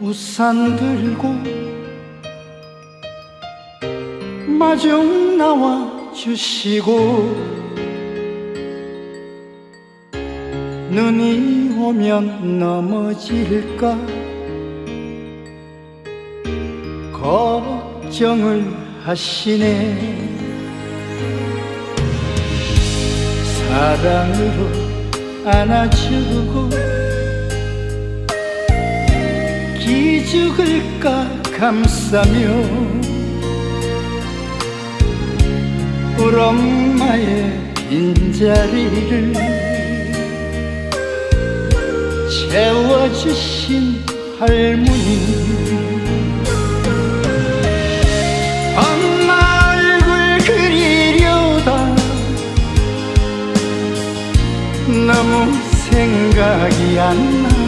우산 들고 마중 나와 주시고 눈이 오면 넘어질까 걱정을 하시네. 사랑으로 안아주고 기죽을까 감싸며 우리 엄마의 빈자리를 채워주신 할머니 엄마 얼굴 그리려다 너무 생각이 안 나.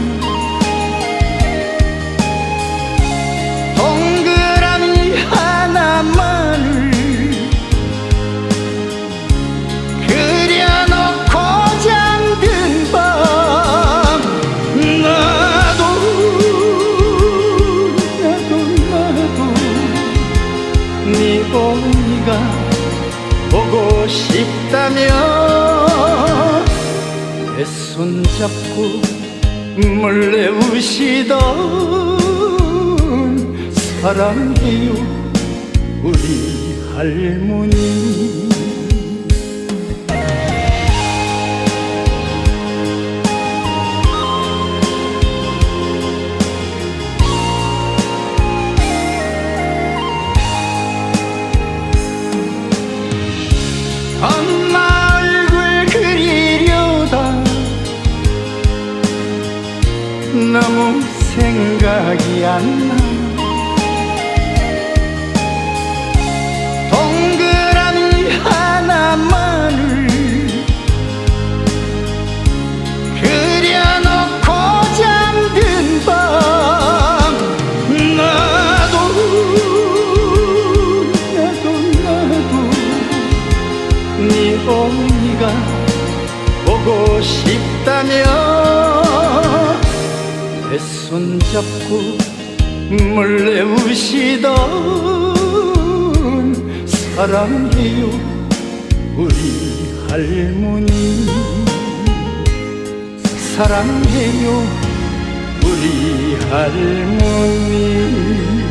네 어머니가 보고 싶다면 내손 잡고 몰래 우시던 사랑해요 우리 할머니 생각이 안 나. 동그라미 하나만을 그려놓고 잠든 밤 나도 나도 나도 네 어머니가 보고 싶다면 내 손 잡고 몰래 우시던 사랑해요 우리 할머니. 사랑해요 우리 할머니